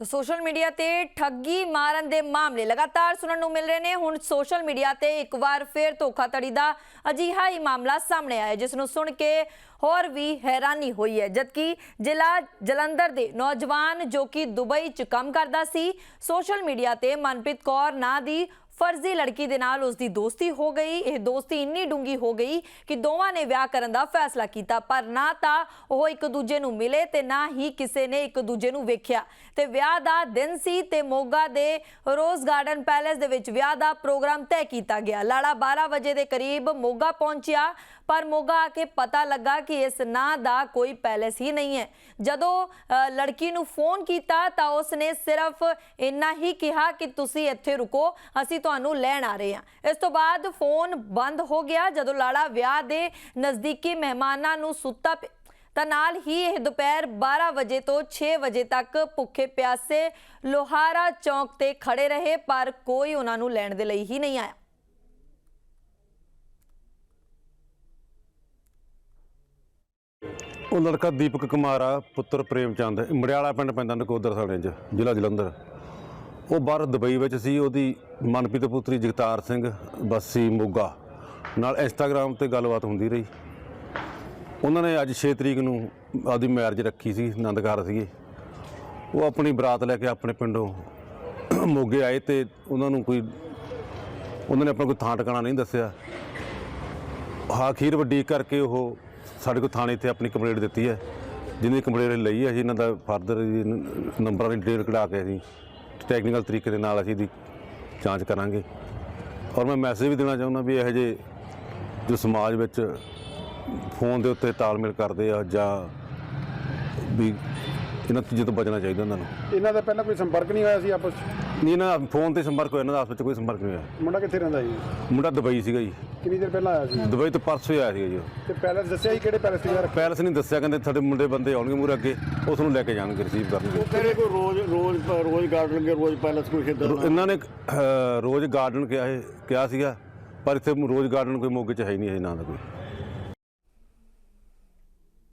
ਤਾਂ social media ਤੇ ਠੱਗੀ ਮਾਰਨ ਦੇ ਮਾਮਲੇ ਲਗਾਤਾਰ ਸੁਣਨ ਨੂੰ ਮਿਲ ਰਹੇ ਨੇ। ਹੁਣ ਸੋਸ਼ਲ ਮੀਡੀਆ ਤੇ ਇੱਕ ਵਾਰ ਫਿਰ ਧੋਖਾਧੜੀ ਦਾ ਅਜਿਹਾ ਹੀ ਮਾਮਲਾ ਸਾਹਮਣੇ ਆਇਆ, ਜਿਸ ਨੂੰ ਸੁਣ ਕੇ ਹੋਰ ਵੀ ਹੈਰਾਨੀ ਹੋਈ ਹੈ। ਜਦਕਿ ਜ਼ਿਲ੍ਹਾ ਜਲੰਧਰ ਦੇ ਨੌਜਵਾਨ ਜੋ ਕਿ ਦੁਬਈ 'ਚ ਕੰਮ ਕਰਦਾ ਸੀ, ਸੋਸ਼ਲ ਮੀਡੀਆ ਤੇ ਮਨਪ੍ਰੀਤ ਕੌਰ ਨਾਂ ਦੀ ਫਰਜ਼ੀ ਲੜਕੀ ਦੇ ਨਾਲ ਉਸ ਦੀ ਦੋਸਤੀ ਹੋ ਗਈ। ਇਹ ਦੋਸਤੀ ਇੰਨੀ ਡੂੰਗੀ ਹੋ ਗਈ ਕਿ ਦੋਵਾਂ ਨੇ ਵਿਆਹ ਕਰਨ ਦਾ ਫੈਸਲਾ ਕੀਤਾ, ਪਰ ਨਾ ਤਾਂ ਉਹ ਇੱਕ ਦੂਜੇ ਨੂੰ ਮਿਲੇ ਤੇ ਨਾ ਹੀ ਕਿਸੇ ਨੇ ਇੱਕ ਦੂਜੇ ਨੂੰ ਵੇਖਿਆ। ਤੇ ਵਿਆਹ ਦਾ ਦਿਨ ਸੀ ਤੇ ਮੋਗਾ ਦੇ ਰੋਜ਼ ਗਾਰਡਨ ਪੈਲੇਸ ਦੇ ਵਿੱਚ ਵਿਆਹ ਦਾ ਪ੍ਰੋਗਰਾਮ ਤੈਅ ਕੀਤਾ ਗਿਆ। ਲਾੜਾ 12 ਵਜੇ ਦੇ ਕਰੀਬ ਮੋਗਾ ਪਹੁੰਚਿਆ, ਪਰ ਮੋਗਾ ਆ ਕੇ ਪਤਾ ਲੱਗਾ ਕਿ ਇਸ ਨਾਂ ਦਾ ਕੋਈ ਪੈਲੇਸ ਹੀ ਨਹੀਂ ਹੈ। ਜਦੋਂ ਲੜਕੀ ਨੂੰ ਫੋਨ ਕੀਤਾ ਤਾਂ ਉਸਨੇ ਸਿਰਫ ਇੰਨਾ ਹੀ ਕਿਹਾ ਕਿ ਤੁਸੀਂ ਇੱਥੇ ਰੁਕੋ, ਅਸੀਂ ਤੁਹਾਨੂੰ ਲੈਣ ਆ ਰਹੇ ਹਾਂ। ਇਸ ਤੋਂ ਬਾਅਦ ਫੋਨ ਬੰਦ ਹੋ ਗਿਆ। ਜਦੋਂ ਲਾੜਾ ਵਿਆਹ ਦੇ ਨਜ਼ਦੀਕੀ ਮਹਿਮਾਨਾਂ ਨੂੰ ਸੁੱਤਾ ਤਾਂ ਨਾਲ ਹੀ ਇਹ ਦੁਪਹਿਰ 12 ਵਜੇ ਤੋਂ 6 ਵਜੇ ਤੱਕ ਭੁੱਖੇ ਪਿਆਸੇ ਲੋਹਾਰਾ ਚੌਂਕ ਤੇ ਖੜੇ ਰਹੇ, ਪਰ ਕੋਈ ਉਹਨਾਂ ਨੂੰ ਲੈਣ ਦੇ ਲਈ ਹੀ ਨਹੀਂ ਆਇਆ। ਉਹ ਲੜਕਾ ਦੀਪਕ ਕੁਮਾਰ ਆ, ਪੁੱਤਰ ਪ੍ਰੇਮ ਚੰਦ ਮੜਿਆਲਾ ਪਿੰਡ ਪੈਂਦਾ ਨਕੋਦਰ ਥਾਣੇ 'ਚ, ਜ਼ਿਲ੍ਹਾ ਜਲੰਧਰ। ਉਹ ਬਾਹਰ ਦੁਬਈ ਵਿੱਚ ਸੀ, ਉਹਦੀ ਮਨਪ੍ਰੀਤ ਪੁੱਤਰੀ ਜਗਤਾਰ ਸਿੰਘ, ਬੱਸੀ ਮੋਗਾ ਨਾਲ ਇੰਸਟਾਗ੍ਰam ਤੇ ਗੱਲਬਾਤ ਹੁੰਦੀ ਰਹੀ। ਉਹਨਾਂ ਨੇ ਅੱਜ 6 ਤਰੀਕ ਨੂੰ ਆਪਦੀ ਮੈਰਿਜ ਰੱਖੀ ਸੀ, ਆਨੰਦਕਾਰ ਸੀਗੇ। ਉਹ ਆਪਣੀ ਬਰਾਤ ਲੈ ਕੇ ਆਪਣੇ ਪਿੰਡੋਂ ਮੋਗੇ ਆਏ ਤੇ ਉਹਨਾਂ ਨੂੰ ਕੋਈ, ਉਹਨਾਂ ਨੇ ਆਪਣਾ ਕੋਈ ਥਾਂ ਟਿਕਾਣਾ ਨਹੀਂ ਦੱਸਿਆ। ਹਾਂ ਅਖੀਰ ਵੱਡੀ ਕਰਕੇ ਉਹ ਸਾਡੇ ਕੋਲ ਥਾਣੇ ਤੇ ਆਪਣੀ ਕੰਪਲੇਂਟ ਦਿੱਤੀ ਹੈ। ਜਿਹਦੀ ਕੰਪਲੇਂਟ ਲਈ ਹੈ ਅਸੀਂ ਇਹਨਾਂ ਦਾ ਫਰਦਰ ਨੰਬਰਾਂ ਦੀ ਡਿਟੇਲ ਕਢਾ ਕੇ ਅਸੀਂ ਟੈਕਨੀਕਲ ਤਰੀਕੇ ਦੇ ਨਾਲ ਅਸੀਂ ਇਹਦੀ ਜਾਂਚ ਕਰਾਂਗੇ। ਔਰ ਮੈਂ ਮੈਸੇਜ ਵੀ ਦੇਣਾ ਚਾਹੁੰਦਾ ਵੀ ਇਹੋ ਜਿਹੇ ਜੋ ਸਮਾਜ ਵਿੱਚ ਫੋਨ ਦੇ ਉੱਤੇ ਤਾਲਮੇਲ ਕਰਦੇ ਆ ਜਾਂ ਵੀ ਇਹਨਾਂ ਚੀਜ਼ਾਂ ਤੋਂ ਬਚਣਾ ਚਾਹੀਦਾ ਉਹਨਾਂ ਨੂੰ? ਇਹਨਾਂ ਦਾ ਪਹਿਲਾਂ ਕੋਈ ਸੰਪਰਕ ਨਹੀਂ ਹੋਇਆ ਸੀ ਆਪਸ 'ਚ? ਨਹੀਂ ਇਹਨਾਂ ਫੋਨ ਤੇ ਸੰਪਰਕ ਹੋਇਆ ਇਹਨਾਂ ਦਾ ਆਪਸ ਵਿੱਚ ਕੋਈ ਸੰਪਰਕ ਨਹੀਂ ਹੋਇਆ। ਮੁੰਡਾ ਕਿੱਥੇ ਰਹਿੰਦਾ ਜੀ ਮੁੰਡਾ ਦੁਬਈ ਸੀਗਾ ਜੀ। ਕਿੰਨੀ ਦੇਰ ਪਹਿਲਾਂ ਆਇਆ ਸੀ? ਦੁਬਈ ਤੋਂ ਪਰਸੋਂ ਹੀ ਆਇਆ ਸੀਗਾ ਜੀ ਉਹ। ਤੇ ਪੈਲਸ ਦੱਸਿਆ ਸੀ ਕਿਹੜੇ ਪੈਲਸ ਦੀ ਯਾਰ ਪੈਲਸ ਨਹੀਂ ਦੱਸਿਆ ਕਹਿੰਦੇ ਤੁਹਾਡੇ ਮੁੰਡੇ ਬੰਦੇ ਆਉਣਗੇ ਮੂਰੇ ਅੱਗੇ ਉਸ ਨੂੰ ਲੈ ਕੇ ਜਾਣਗੇ ਰਿਸੀਵ ਕਰਨਗੇ ਕਹਿੰਦੇ ਕੋਈ ਰੋਜ਼ ਰੋਜ਼ ਰੋਜ਼ ਗਾਰਡਨ ਕੇ ਰੋਜ਼ ਪੈਲਸ ਕੋਈ ਖੇਡਦਾ ਰੋ- ਇਹਨਾਂ ਨੇ ਅਹ, ਰੋਜ਼ ਗਾਰਡਨ ਕਿਹਾ ਹੈ ਕਿਹਾ ਸੀਗਾ ਪਰ ਇੱਥੇ ਰੋਜ਼ ਗਾਰਡਨ ਕੋਈ ਮੋਗੇ ਚ ਹੈ ਹੀ ਨਹੀਂ ਇਹ ਨਾਂ ਦਾ ਕੋਈ।